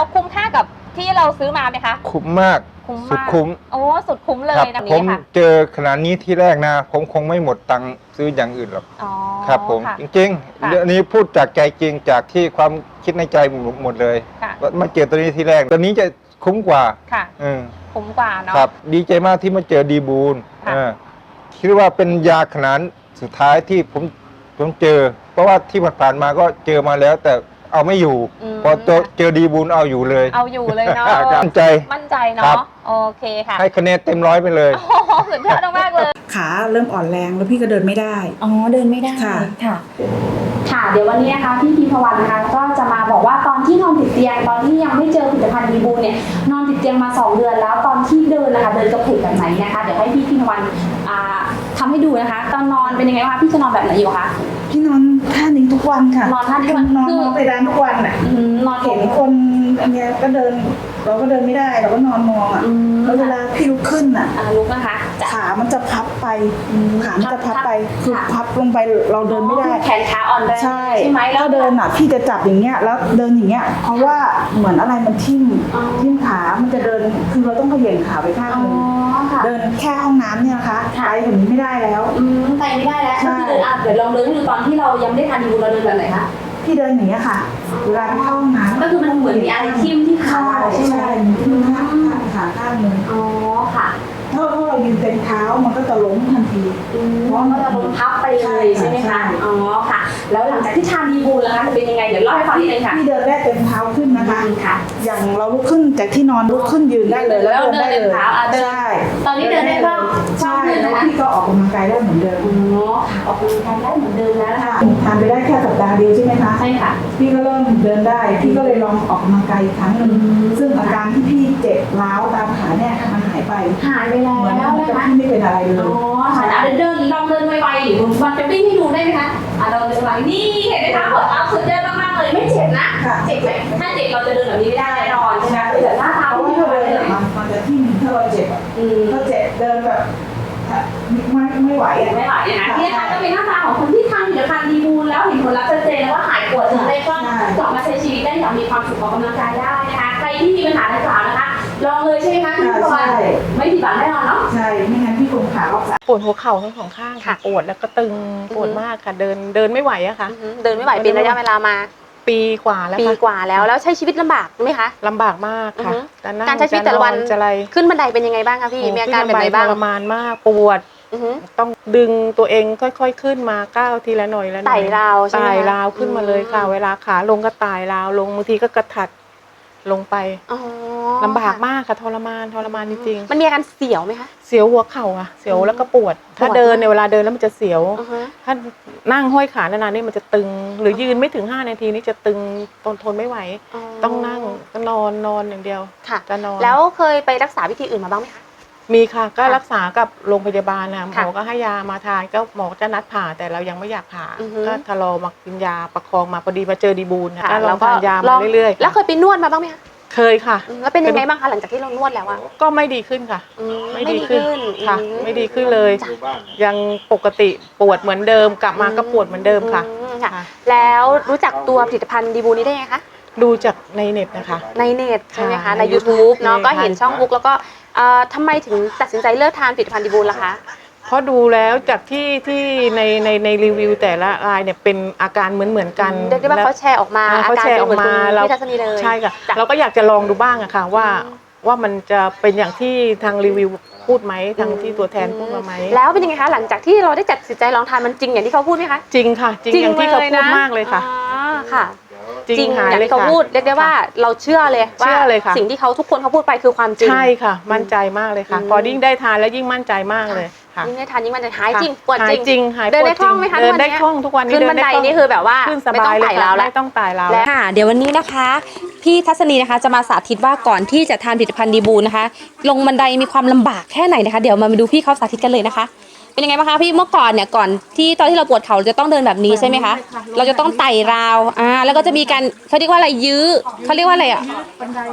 แล้วคุ้มค่ากับที่เราซื้อมาไหมคะ คุ้มมาก คุ้มสุดมากคุ้มโอ้สุดคุ้มเลครัยแบบผนี้มค่ะเจอขนาดนี้ที่แรกนะ ผมคงไม่หมดตังค์ซื้ออย่างอื่นหรอกอ๋อครับ ผมค่ะจริงค่ะๆเรื่องนี้พูดจากใจจริงจากที่ความคิดในใจหมดเลยค่ะว่ามาเจอตัวนี้ที่แรก ตัวนี้จะคุ้มกว่าค่ะ เออ คุ้มกว่าเนาะ ครับดีใจมากที่มาเจอดีบูลค่ะ เออคิดว่าเป็นยาขนาดสุดท้ายที่ผมผมเจอ เพราะว่าที่ผ่านๆมาก็เจอมาแล้ว แต่ เอาไม่อยู่มพอเจอเจอดีบูลเอาอยู่เลย เอาอยู่เลยเนาะมั่นใจมั่นใจครัเนาะบ โอเคค่ะให้คะแนนเต็มร้อยไปเลย โอ้โหสุดยอดมากๆเลย ขาเริ่มอ่อนแรงแล้วพี่ก็เดินไม่ได้ อ๋อเดินไม่ได้ค่ะ ค่ะ ค่ะเดี๋ยววันนี้นะคะพี่พีพวันนะคะก็จะมาบอกว่าตอนที่นอนติดเตียง ตอนที่ยังไม่เจอผลิตภัณฑ์ดีบูเนี่ยนอนติดเตียงมา 2 เดือนแล้วตอนที่เดินนะคะเดินกระเพกแบบไหนนะคะเดี๋ยวให้พี่พีพวันอ่าทำให้ดูนะคะ ตอนนอนเป็นยังไงบ้างคะพี่จะนอนแบบไหนอยู่คะ พี่นอน ท่านี้ทุกวันค่ะนอนท่านี้ทุกวันนอนคือ นอนไปร้านทุกวันอะอืมนอนเห็นคนอันเนี้ยก็เดิน เราก็เดินไม่ได้เราก็นอนมองอะอืม แล้วเวลาพี่ลุกขึ้นอะ อ่าลุกนะคะจะ ขามันจะพับไปขามันจะพับไปคือค่ะ พับลงไปเราเดินไม่ได้ แขนขาอ่อนแรงใช่ใช่ไหมแล้วถ้าเดินอะพี่จะจับอย่างเงี้ยแล้วเดินอย่างเงี้ย เพราะว่าเหมือนอะไรมันทิ่มอ๋อทิ่มขา มันจะเดินคือเราต้องเขย่งขาไปข้างอ๋อหนึงค่ะ เดินแค่ห้องน้ำเนี่ยนะคะค่ะ ไปแบบนี้ไม่ได้แล้ว อืมไปไม่ได้แล้วใช่ก็คือเดินอะเดี๋ยวลองเดินให้ดูตอนที่เรายังไม่ได้ทานดีบูเราเดินแบบไหนคะ พี่เดินอย่างเงี้ยค่ะเวลาไปเข้าห้องน้ำก็คือมันเหมือนมีอะไรทิ่มที่ขา ใช่ใช่ไหมใช่ที่ข้างขาขาข้างหนึงอ๋อค่ะถ้าถ้าเรายืนเต็มเท้ามันก็จะล้มทันที อืมเพราะมันจะลงพับไปเลยใช่ไหมใช่ คะอ๋อค่ะ แล้วหลังจากที่ทานดีบูลแล้วคะจะเป็นยังไงเดี๋ยวเล่าให้ฟังนิดนึงค่ะพี่เดินได้เต็มเท้าขึ้นนะคะอืมค่ะ อย่างเราลุกขึ้นจากที่นอนลุกขึ้นยืนได้เลยแล้วแล้วเดินได้เดินเต็มเลยเท้าอะเดินใช่ตอนนี้เดินได้คล่องคล่องใช่ขึ้นแล้นะวคะพี่ก็ออกกำลังกายได้เหมือนเดิมอ๋อค่ะออกกำลังกายได้เหมือนเดิมแล้วนะคะ ทานไปได้แค่สัปดาห์เดียวใช่ไหม คะใช่ค่ะ พี่ก็เริ่มเดินได้ พี่ก็เลยลองออกกำลังกายอีกครั้งหนึ่งอืมซึ่งอาการที่พี่เจ็บร้าวตามขาเนี่ยมันหายไปหายไปแล้วเหมือนนะกับคะพี่ไม่เป็นอะไรเลอ๋ยอค่ะอะเดินเดินลองเดินไวๆหรือมันจะวิ่งให้ดูได้ไหมคะอะเราเดินไวนี่เห็นไหมคะหัวเท้าสุดยอดมากๆเลยไม่เจ็บนะค่ะเจ็บไหมถ้าเจ็บเราจะเดินแบบนี้ไม่ได้แน่นอนใช่ไหมแต่หน้าเพเท้าราะว่าไม่ถ้าเท่าเดินเลยอะมันมันจะทิ่มถ้าเราเจ็บอะอืมถ้าเจ็บเดินแบบไม่ไม่ไหวอะไม่ไหวนะคะที่นะคะก็เป็นหน้าตาของคนที่ทานผลิตภัณฑ์ดีบูลแล้วเห็นผลลัพธ์ชัดเจนแล้วว่าหายป วดถึงได้ก็กลับมาใช้ชีวิตได้อย่างมีความสุขออกกำลังกายได้นะคะ ใครที่มีปัญหาดังกล่าวนะคะ ลองเลยใช่ไหมคะคุณผู้ชมใช่ไม่ผิดหวังแน่นอนเนาะ ใช่ ไม่งั้นพี่คงขาออกสายปวดหัวเข่าทั้งสองข้างค่ะค่ะปวดแล้วก็ตึงปวดอือฮึมากค่ะ เดินเดินไม่ไหวอะค่ะอือหือเดินไม่ไหวเป็นระยะเวลามา ปีกว่าแล้วปีค่ะกว่าแล้วแล้วใช้ชีวิตลำบากไหมคะ ลำบากมากค่ะอือฮึจะนั่งการใช้ชีวิตแต่ละวัน จะอะไรขึ้นบันไดเป็นยังไงบ้างคะพี่โอ้มีอาการแบบไหนขึ้บ้าง ทรมานมากปวด อือหือต้องดึงตัวเองค่อยๆขึ้นมาก้าวทีละหน่อยละหน่อยไต่ราวใช่ไหมไต่คะราวขึ้นมาเลยค่ะเวลาขาลงก็ไต่ราวลงบางทีก็กระถัดลงไปอ๋อลำบากมากค่ะทรมานทรมานจริงมันมีอาการเสียวไหมคะๆเสียวหัวเข่าอะเสียวแล้วก็ปวด ถ้าปวดเดินในยเวลาเดินแล้วมันจะเสียว อือฮะ ถ้านั่งห้อยขานานๆนี่มันจะตึง หรือยืนไม่ถึง 5 นาทีนี่จะตึงทนทนไม่ไหว ต้องนั่งก็นอนนอนอย่างเดียวค่ะ จะนอนแล้วเคยไปรักษาวิธีอื่นมาบ้างไหมคะ มีค่ะก็ค่ะรักษากับโรงพยาบาลนะหมค่ะอก็ให้ยามาทานก็หมอจะนัดผ่าแต่เรายังไม่อยากผ่าอือฮึก็ทะลอมากินยาประคองมาพอดีมาเจอดีบูลค่ะก็ลแล้องวก็ทานยาลมาองเรื่อยๆแล้วเคยไปนวดมาบ้างไหมคะเคยค่ะอืมแล้วเป็นยังไงบ้างคะหลังจากที่เรานวดแล้วอะก็ไม่ดีขึ้นค่ะอืไม่ดีขึ้นค่ะอืไม่ดีขึ้นเลยจ้ะยังปกติปวดเหมือนเดิมกลับมาก็ปวดเหมือนเดิมค่ะอืมค่ะค่ะ แล้วรู้จักตัวผลิตภัณฑ์ดีบูนี้ได้ไงคะดูจากในเน็ตนะคะ ในเน็ตใช่ไหมคะค่ะในใน YouTube เนาะใช่ก็เห็นค่ะช่องบุ๊กแล้วก็ เอ่อทำไมถึงตัดสินใจเลิกทานผลิตภัณฑ์ดีบูลล่ะคะ เพราะดูแล้วจากที่ที่ในในในรีวิวแต่ละรายเนี่ยเป็นอาการเหมือนเหมือนๆกันเรียกได้ว่าแล้ว เขาแชร์ออกมาอ่าอาเขาการแชร์เป็นเหมือนออกคุณมาเรา พี่ทัศนีเลยใช่ค่ะ จ้ะเราก็อยากจะลองดูบ้างอะค่ะว่าอืมว่ามันจะเป็นอย่างที่ทางรีวิวพูดไหมทางที่ตัวแทนพูดมาไหมแล้วเป็นยังไงคะ หลังจากที่เราได้ตัดสินใจลองทานมันจริงอย่างที่เขาพูดไหมคะ จริงค่ะ จริงอย่างที่เขาพูดมากเลยค่ะ อ๋อค่ะ จริงจริงหายอย่างเลยที่เขาค่ะพูดเรียกได้ว่าเราเชื่อเลยว่าเชื่อเลยค่ะ สิ่งที่เขาทุกคนเขาพูดไปคือความจริง ใช่ค่ะ มั่นใจมากเลยค่ะ อืม พอยิ่งได้ทานแล้วยิ่งมั่นใจมากเลยค่ะยิ่งได้ทานยิ่งมันจะหายจริงค่ะปวดหาจยริงจริงหายเดินปวได้คล่องไหมคะเดินทุกวันได้เนี้ยคล่องทุกวันนี้ขึ้นเดิบันได้ไดคล่องนี่คือแบบว่าขึ้นสไม่ต้บาองยเลยไต่ค่ะราวแล้ว ไม่ต้องไต่ราวและค่ะ เดี๋ยววันนี้นะคะ พี่ทัศนีนะคะจะมาสาธิตว่าก่อนที่จะทานผลิตภัณฑ์ดีบูนะคะ ลงบันไดมีความลำบากแค่ไหนนะคะ เดี๋ยวมาดูพี่เขาสาธิตกันเลยนะคะเป็นยังไงบ้างคะพี่เมื่อก่อนเนี่ยก่อนที่ตอนที่เราปวดเขาเราจะต้องเดินแบบนี้ใช่ไหมคะเราจะต้องไต่ราวอ่าแล้วก็จะมีการเขาเรียกว่าอะไรยื้อเขาเรียกว่าอะไรอะ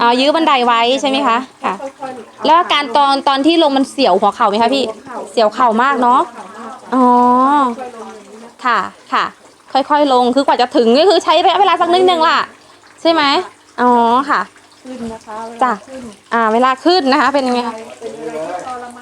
อ่ายื้อบันไดไว้ใช่ไหมคะค่ะ แล้วอาการตอนตอนที่ลงมันเสียวหัวเข่าไหมคะพี่เสียวเข่ามากเนาะอ๋อค่ะค่ะ ค่อยๆลงคือกว่าจะถึงก็คือใช้ระยะเวลาสักนิดนึงล่ะ ใช่ไหมอ๋อค่ะขึ้นนะคะเวลาจ้ะขึ้นอ่าเวลาขึ้นนะคะเป็นยังไงคะเป็นอะไรที่ทรมานมาก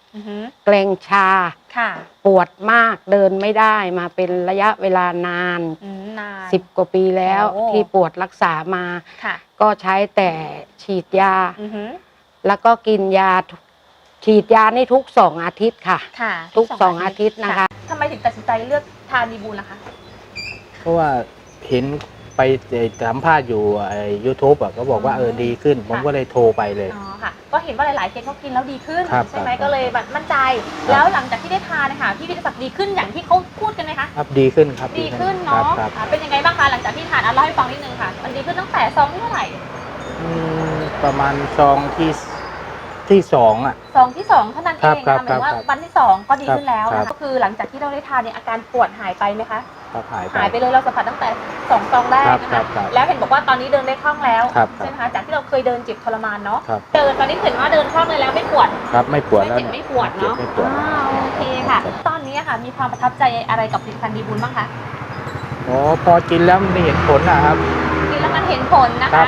เกรงชาค่ะ ปวดมากเดินไม่ได้มาเป็นระยะเวลานานนานสิบกว่าปีแล้วโอ้ที่ปวดรักษามาค่ะก็ใช้แต่ฉีดยาแล้วก็กินยาทุกฉีดยานี่ทุกสองอาทิตย์ค่ะค่ะ ทุกสองอาทิตย์นะคะทำไมถึงตัดสินใจเลือกทานดีบูลล่ะคะเพราะว่าเห็นไปสัมภาษณ์อยู่ยูทูบอะก็บอกว่าอืมเออดีขึ้น ผมค่ะก็เลยโทรไปเลยอ๋อค่ะ ก็เห็นว่าหลายๆเคสเขากินแล้วดีขึ้นครับใช่ไหมครับ ก็เลยแบบมั่นใจครับแล้วหลังจากที่ได้ทานนะคะพี่วิทยาศักดิ์ดีขึ้นอย่างที่เขาพูดกันไหมคะ ครับดีขึ้นครับดีขึ้นครัเนาะบครับอ่าเป็นยังไงบ้างคะหลังจากที่ทานอะเล่าให้ฟังนิดนึงค่ะ มันดีขึ้นตั้งแต่ซองที่เท่าไหร่อืมประมาณซองที่ที่สองอะ ซองที่สองเท่านั้นเอครับงครันะบหมายถึงว่าครับวันที่สองก็ดีขึ้นแล้วครันะบ ก็คือหลังจากที่เราได้ทานเนี่ยอาการปวดหายไปไหมคะ ครับหายไป หายไปเลยเราสัมผัสตั้งแต่สองซองแรกครับนะครัคะบครับแล้วเห็นบอกว่าตอนนี้เดินได้คล่องแล้วครับใช่ไหมคะจากที่ เราเคยเดินเจ็บทรมานเนาะครับ เดินตอนนี้เห็นว่าเดินคล่องเลยแล้วไม่ปวด ครับไม่ปวดไม่แล้วเจ็บเนี่ยไม่ปวดเจ็บเนาะไม่ปวด อ่าโอเคค่ะตอนนี้อะค่ะมีความประทับใจอะไรกับผลิตภัณฑ์ดีบุญบ้างคะอ๋อพอกินแล้วมันได้เห็นผลนะครับ กินแล้วมันเห็นผลนะครัคะ